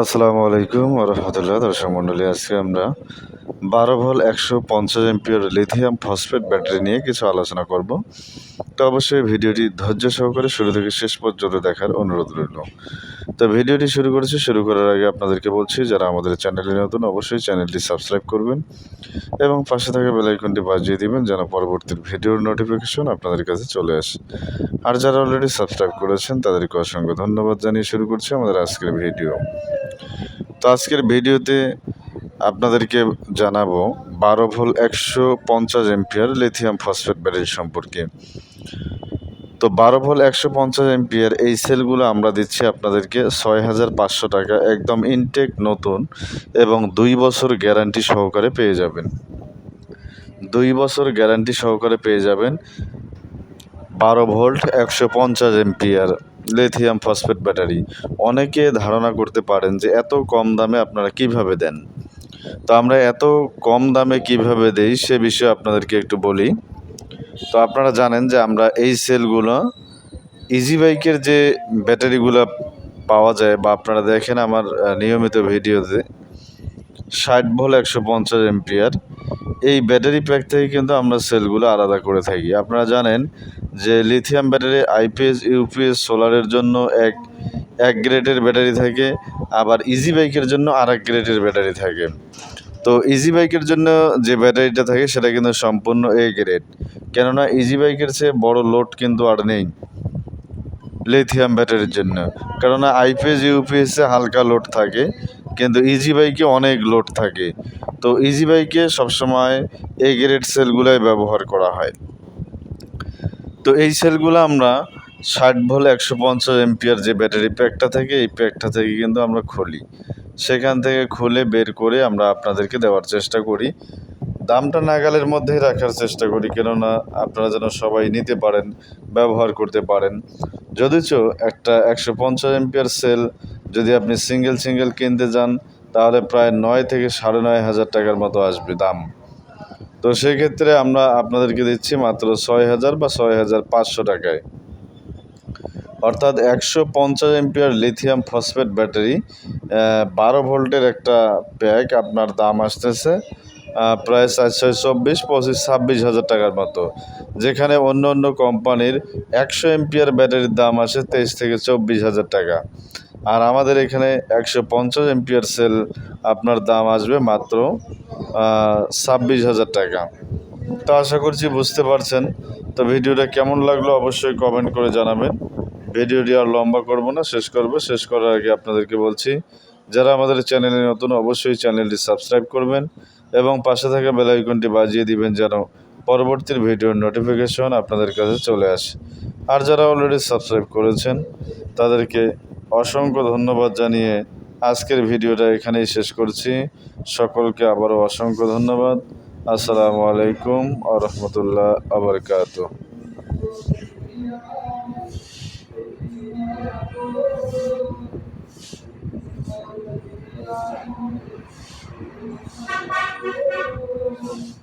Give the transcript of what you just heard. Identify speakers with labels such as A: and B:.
A: আসসালামু আলাইকুম রহমতুল্লাহ। দর্শক মণ্ডলী আজকে আমরা বারো ভোল একশো পঞ্চাশ এমপিওর লিথিয়াম ফসফেট ব্যাটারি নিয়ে কিছু আলোচনা করব। তো অবশ্যই ভিডিওটি ধৈর্য সহকারে শুরু থেকে শেষ পর্যন্ত দেখার অনুরোধ রইল। তো ভিডিওটি শুরু করেছি, শুরু করার আগে আপনাদেরকে বলছি, যারা আমাদের চ্যানেলে নতুন অবশ্যই চ্যানেলটি সাবস্ক্রাইব করবেন এবং পাশে থাকা বেলাইকনটি বাজিয়ে দিবেন যেন পরবর্তী ভিডিওর নোটিফিকেশন আপনাদের কাছে চলে আসে। আর যারা অলরেডি সাবস্ক্রাইব করেছেন, তাদেরকে অসংখ্য ধন্যবাদ জানিয়ে শুরু করছি আমাদের আজকের ভিডিও। তো আজকের ভিডিওতে আপনাদেরকে জানাব, বারো ভোল একশো পঞ্চাশ এমপিয়ার লিথিয়াম ফসফেট ব্যাটারি সম্পর্কে। তো বারো ভোল একশো পঞ্চাশ এমপিয়ার এই সেলগুলো আমরা দিচ্ছি আপনাদেরকে ছয় হাজার পাঁচশো টাকা, একদম ইনটেক নতুন এবং দুই বছর গ্যারান্টি সহকারে পেয়ে যাবেন। দুই বছর গ্যারান্টি সহকারে পেয়ে যাবেন বারো ভোল্ট একশো পঞ্চাশ এমপিয়ার লিথিয়াম ফসফেট ব্যাটারি অনেকে ধারণা করতে পারেন যে এত কম দামে আপনারা কীভাবে দেন। তো আমরা এত কম দামে কীভাবে দেই সে বিষয়ে আপনাদেরকে একটু বলি। তো আপনারা জানেন যে আমরা এই সেলগুলো ইজি বাইকের যে ব্যাটারিগুলো পাওয়া যায় বা আপনারা দেখেন আমার নিয়মিত ভিডিওতে, ষাট ভোল একশো পঞ্চাশ এমপিয়ার এই ব্যাটারি প্যাক থেকে কিন্তু আমরা সেলগুলো আলাদা করে থাকি। আপনারা জানেন যে লিথিয়াম ব্যাটারি আইপিএস ইউপিএস সোলারের জন্য এক এক গ্রেডের ব্যাটারি থাকে, আবার ইজি বাইকের জন্য আর এক গ্রেডের ব্যাটারি থাকে। তো ইজি বাইকের জন্য যে ব্যাটারিটা থাকে সেটা কিন্তু সম্পূর্ণ এ গ্রেড কেননা ইজি বাইকের চেয়ে বড় লোড কিন্তু আর নেই লিথিয়াম ব্যাটারির জন্য। কেননা আইপিএস ইউপিএসে হালকা লোড থাকে, কিন্তু ইজি বাইকে অনেক লোড থাকে। তো ইজি বাইকে সবসময় এ গ্রেড সেলগুলাই ব্যবহার করা হয়। তো এই সেলগুলো আমরা ষাট ভোল একশো পঞ্চাশ এমপিয়ার যে ব্যাটারি প্যাকটা থাকে, এই প্যাকটা থেকে কিন্তু আমরা খুলি। সেখান থেকে খুলে বের করে আমরা আপনাদেরকে দেওয়ার চেষ্টা করি। দামটা নাগালের মধ্যেই রাখার চেষ্টা করি, কেননা আপনারা যেন সবাই নিতে পারেন, ব্যবহার করতে পারেন। যদিচ একটা একশো পঞ্চাশ এমপিয়ার সেল যদি আপনি সিঙ্গেল সিঙ্গেল কিনতে যান, তাহলে প্রায় নয় থেকে সাড়ে নয় হাজার টাকার মতো আসবে দাম। তো সেক্ষেত্রে আমরা আপনাদেরকে দিচ্ছি মাত্র ছয় হাজার বা ছয় হাজার পাঁচশো টাকায়। অর্থাৎ একশো পঞ্চাশ এমপিয়ার লিথিয়াম ফসফেট ব্যাটারি বারো ভোল্টের একটা প্যাক আপনার দাম আসতেছে প্রায় চারশো চব্বিশ, পঁচিশ, ছাব্বিশ হাজার টাকার মতো। যেখানে অন্য অন্য কোম্পানির একশো এমপিয়ার ব্যাটারির দাম আসে তেইশ থেকে চব্বিশ হাজার টাকা। আর আমাদের এখানে একশো পঞ্চাশ এমপিয়ার সেল আপনার দাম আসবে মাত্র ছাব্বিশ হাজার টাকা। তো আশা করছি বুঝতে পারছেন। তো ভিডিওটা কেমন লাগল অবশ্যই কমেন্ট করে জানাবেন। ভিডিওটি আর লম্বা করব না, শেষ করব। শেষ করার আগে আপনাদেরকে বলছি, যারা আমাদের চ্যানেলে নতুন, অবশ্যই চ্যানেলটি সাবস্ক্রাইব করবেন এবং পাশে থাকা বেলাইকনটি বাজিয়ে দিবেন যেন পরবর্তী ভিডিওর নোটিফিকেশন আপনাদের কাছে চলে আসে। আর যারা অলরেডি সাবস্ক্রাইব করেছেন, তাদেরকে অসংখ্য ধন্যবাদ জানিয়ে আজকের ভিডিওটা এখানেই শেষ করছি। সকলকে আবারও অসংখ্য ধন্যবাদ। আসসালামু আলাইকুম আ রহমতুল্লাহ আবরকাত Thank you.